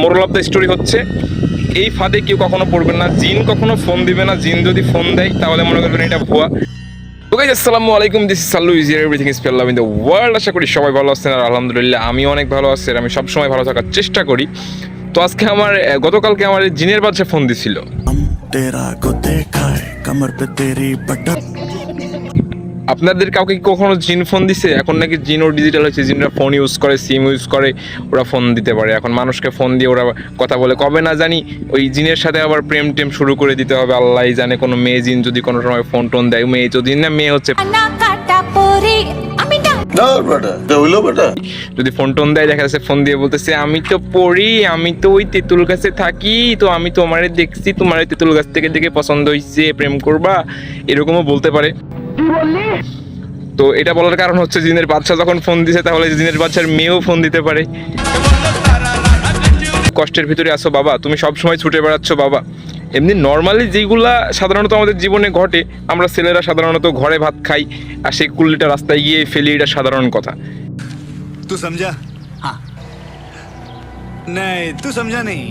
Moral of the story হচ্ছে, এই ফাঁদে কেউ কখনো পড়বেন না। জিন কখনো ফোন দিবে না। জিন যদি ফোন দেয়, তাহলে মনে করবেন এটা ভুয়া। তো আসসালামু আলাইকুম। This Sallu is everything is ফেললাম ইন দ্য ওয়ার্ল্ড আশা করি সবাই ভালো আছেন আর আলহামদুলিল্লাহ আমি অনেক ভালো আছি আমি সবসময় ভালো থাকার চেষ্টা করি। তো আজকে আমার গতকালকে আমার জিনের বাচ্চা ফোন দিছিল। আপনাদের কাউকে কি কখনো জিন ফোন দিছে? এখন নাকি জিনও ডিজিটাল হয়েছে জিনরা ফোন ইউজ করে সিম ইউজ করে ওরা ফোন দিতে পারে। এখন মানুষকে ফোন দিয়ে ওরা কথা বলে। কবে না জানি ওই জিনের সাথে আবার প্রেম টেম শুরু করে দিতে হবে। আল্লাহ জানে কোনো মেয়ে জিন যদি কোনো সময় ফোন টোন দেয়। মেয়ে যদি না মেয়ে হচ্ছে যদি ফোন টোন দেয় দেখা যাচ্ছে ফোন দিয়ে বলতেছে আমি তো পড়ি আমি তো ওই তেঁতুল গাছে থাকি তো আমি তোমারে দেখছি তোমার তেঁতুল গাছ থেকে দেখে পছন্দ হয়েছে প্রেম করবা। এরকমও বলতে পারে। বললি? তো এটা বলার কারণ হচ্ছে জিনের বাচ্চা যখন ফোন দিছে তাহলে জিনের বাচ্চার মেয়েও ফোন দিতে পারে। কষ্টের ভিতরে আসো বাবা তুমি সবসময় ছুটে বেড়াচ্ছ বাবা। এমনি নর্মালি যেগুলা সাধারণত আমাদের জীবনে ঘটে আমরা ছেলেরা সাধারণত ঘরে ভাত খাই আর সেই কুল্লিটা রাস্তায় গিয়ে ফেলি এটা সাধারণ কথা। তুই সমঝা হ্যাঁ তুই সমঝা নেই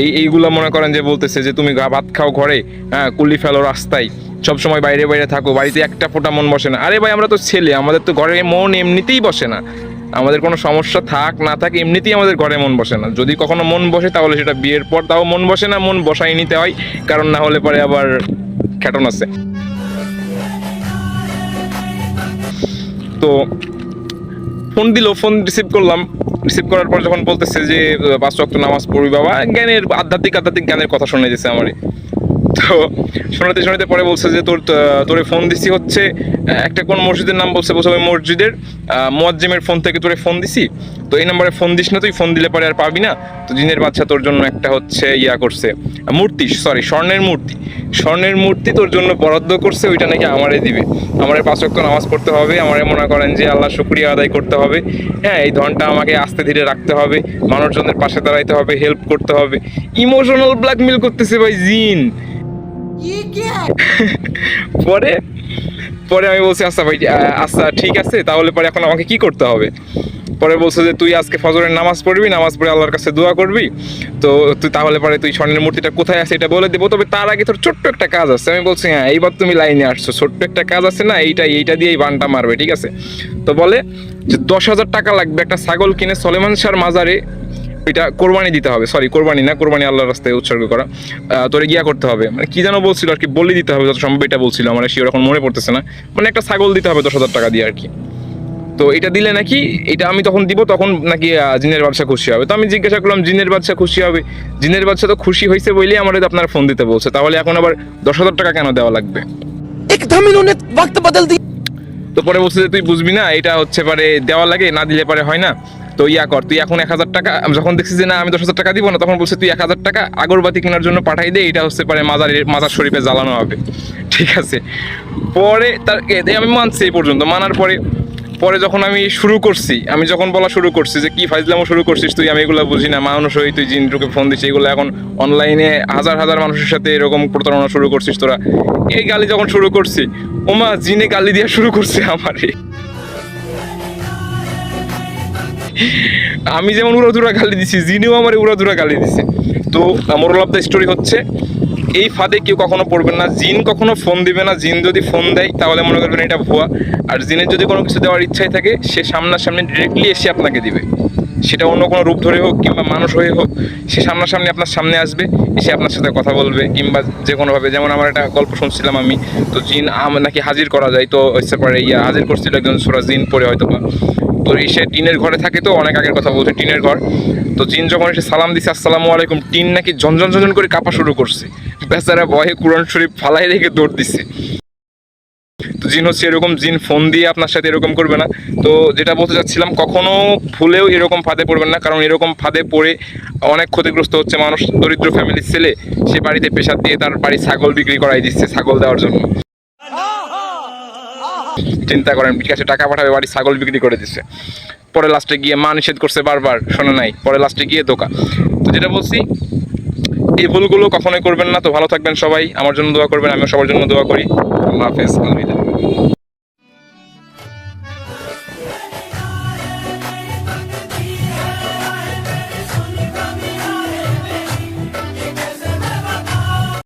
এই এইগুলা মনে করেন যে বলতেছে যে তুমি ভাত খাও ঘরে হ্যাঁ কুল্লি ফেলো রাস্তায়। সব সময় বাইরে বাইরে থাকো, বাড়িতে একটা ফোঁটা মন বসে না। আরে ভাই, আমরা তো ছেলে, আমাদের তো ঘরে মন এমনিতেই বসে না। আমাদের কোনো সমস্যা থাক, না থাক, এমনিতেই আমাদের ঘরে মন বসে না। যদি কখনো মন বসে, তাহলে সেটা বিয়ের পর তাও মন বসে না, মন বসাই নিতে হয়, কারণ না হলে পরে আবার খ্যাটন আছে। তো ফোন দিল, ফোন রিসিভ করলাম। রিসিভ করার পর যখন বলতেছে যে পাঁচ ওয়াক্ত নামাজ পড়বি বাবা। জ্ঞানের, আধ্যাত্মিক আধ্যাত্মিক জ্ঞানের কথা শুনে দিছে আমারে। তো শোনাতে শোনাতে পরে বলছে যে তোর তোরে ফোন দিছি হচ্ছে একটা কোন মসজিদের নাম বলছে বলছে ওই মসজিদের মোয়াজ্জেমের ফোন থেকে তোরে ফোন দিছি। তো এই নম্বরে ফোন দিস না তুই ফোন দিলে পরে আর পাবি না। তো জিনের বাচ্চা তোর জন্য একটা হচ্ছে ইয়া করছে মূর্তি সরি স্বর্ণের মূর্তি। স্বর্ণের মূর্তি তোর জন্য বরাদ্দ করছে, ওইটা নাকি আমারে দিবে। আমারে পাঁচ ওয়াক্ত নামাজ পড়তে হবে, আমারে মনে করেন যে আল্লাহ শুক্রিয়া আদায় করতে হবে। হ্যাঁ এই ধনটা আমাকে আস্তে ধীরে রাখতে হবে, মানুষজনের পাশে দাঁড়াইতে হবে হেল্প করতে হবে। ইমোশনাল ব্ল্যাকমেল করতেছে ভাই জিন। পরে পরে আমি বলছি আচ্ছা ভাই আচ্ছা ঠিক আছে, তাহলে পরে এখন আমাকে কি করতে হবে? পরে বলছে যে, তুই আজকে ফজরের নামাজ পড়বি, নামাজ পড়ে আল্লাহর কাছে দোয়া করবি। তো তুই তাহলে পরে তুই স্বর্ণের মূর্তিটা কোথায় আছে এটা বলে দেবো। তবে তার আগে তোর ছোট্ট একটা কাজ আছে। আমি বলছি হ্যাঁ এইবার তুমি লাইনে আসছো। ছোট্ট একটা কাজ আছে না, এইটা এইটা দিয়েই বানটা মারবে, ঠিক আছে? তো বলে যে, দশ হাজার টাকা লাগবে একটা ছাগল কিনে সলেমান শাহর মাজারে এটা কোরবানি দিতে হবে সরি কোরবানি না কোরবানি আল্লাহর রাস্তায় উৎসর্গ করা। তোরে গিয়া করতে হবে। মানে কি যেন বলছিল আর কি বলি দিতে হবে যত সম্ভব এটা বলছিল। আমার সে ওরকম মনে পড়তেছে না। মানে একটা ছাগল দিতে হবে দশ হাজার টাকা দিয়ে আর কি। তো এটা দিলে নাকি এটা আমি তখন দিব তখন নাকি জিনের ব্যবসা খুশি হবে। তো আমি জিজ্ঞাসা করলাম জিনের বাচ্চা খুশি হবে? জিনের বাচ্চা তো খুশি হয়েছে বলেই আমার আপনার ফোন দিতে বলছে। তাহলে এখন আবার দশ হাজার টাকা কেন দেওয়া লাগবে? একদম তো পরে বলছে যে তুই বুঝবি না এটা হচ্ছে পারে দেওয়া লাগে না দিলে পারে হয় না। তো ইয়া কর, তুই এখন এক হাজার টাকা যখন দেখছি যে না, আমি দশ হাজার টাকা দিব না, তখন বলছে তুই এক হাজার টাকা আগরবাতি কেনার জন্য পাঠাই দে, এটা হচ্ছে পারে মাজারের মাজার শরীফে জ্বালানো হবে। ঠিক আছে? পরে তার আমি মানছি এই পর্যন্ত, মানার পরে পরে যখন আমি শুরু করছি, আমি যখন বলা শুরু করছি যে কি ফাইজলামো শুরু করছিস তুই, আমি এগুলো বুঝি না, মানুষ হই, তুই জিনটুকে ফোন দিচ্ছি এগুলো এখন অনলাইনে হাজার হাজার মানুষের সাথে এরকম প্রতারণা শুরু করছিস তোরা। এই গালি যখন শুরু করছি ওমা জিনে গালি দেওয়া শুরু করছে আমারে। আমি যেমন উড়াধুরা গালি দিছি, জিনেও আমার উড়াধুরা গালি দিছে। তো মোরাল অফ দ্য স্টোরি হচ্ছে, এই ফাঁদে কেউ কখনো পড়বেন না। জিন কখনো ফোন দিবে না। জিন যদি ফোন দেয়, তাহলে মনে করবেন এটা ভুয়া। আর জিনের যদি কোনো কিছু দেওয়ার ইচ্ছাই থাকে, সে সামনাসামনি ডিরেক্টলি এসে আপনাকে দিবে। সেটা অন্য কোনো রূপ ধরে হোক কিংবা মানুষ হয়ে হোক, সে সামনাসামনি আপনার সামনে আসবে, এসে আপনার সাথে কথা বলবে, কিংবা যে কোনোভাবে। যেমন আমার একটা গল্প শুনছিলাম আমি, তো জিন নাকি হাজির করা যায়, তো হচ্ছে পারে ইয়া, হাজির করছিল একজন সোরা জিন পরে হয়তো বা তো সে টিনের ঘরে থাকে তো, অনেক আগের কথা বলছে টিনের ঘর। তো জিন যখন এসে সালাম দিছে, আসসালামু আলাইকুম। টিন নাকি ঝনঝন ঝনঝন করে কাঁপা শুরু করছে। বেচারা ভয়ে কোরআন শরীফ ফালাই রেখে দৌড় দিচ্ছে তো জিন হচ্ছে এরকম, জিন ফোন দিয়ে আপনার সাথে এরকম করবে না। তো যেটা বলতে চাচ্ছিলাম, কখনো ভুলেও এরকম ফাঁদে পড়বেন না, কারণ এরকম ফাঁদে পড়ে অনেক ক্ষতিগ্রস্ত হচ্ছে মানুষ, দরিদ্র ফ্যামিলির ছেলে। সে বাড়িতে পেশাদ দিয়ে তার বাড়ি ছাগল বিক্রি করাই দিচ্ছে, ছাগল দেওয়ার জন্য। চিন্তা করেন বিকাশে টাকা পাঠাবে, বাড়ি ছাগল বিক্রি করে দিচ্ছে পরে লাস্টে গিয়ে মা নিষেধ করছে বারবার, শোনা নাই, পরে লাস্টে গিয়ে দোকা তো যেটা বলছি, এই ভুলগুলো কখনোই করবেন না। তো ভালো থাকবেন সবাই, আমার জন্য দোয়া করবেন, আমিও সবার জন্য দোয়া করি। আল্লাহ হাফেজ আলবিদা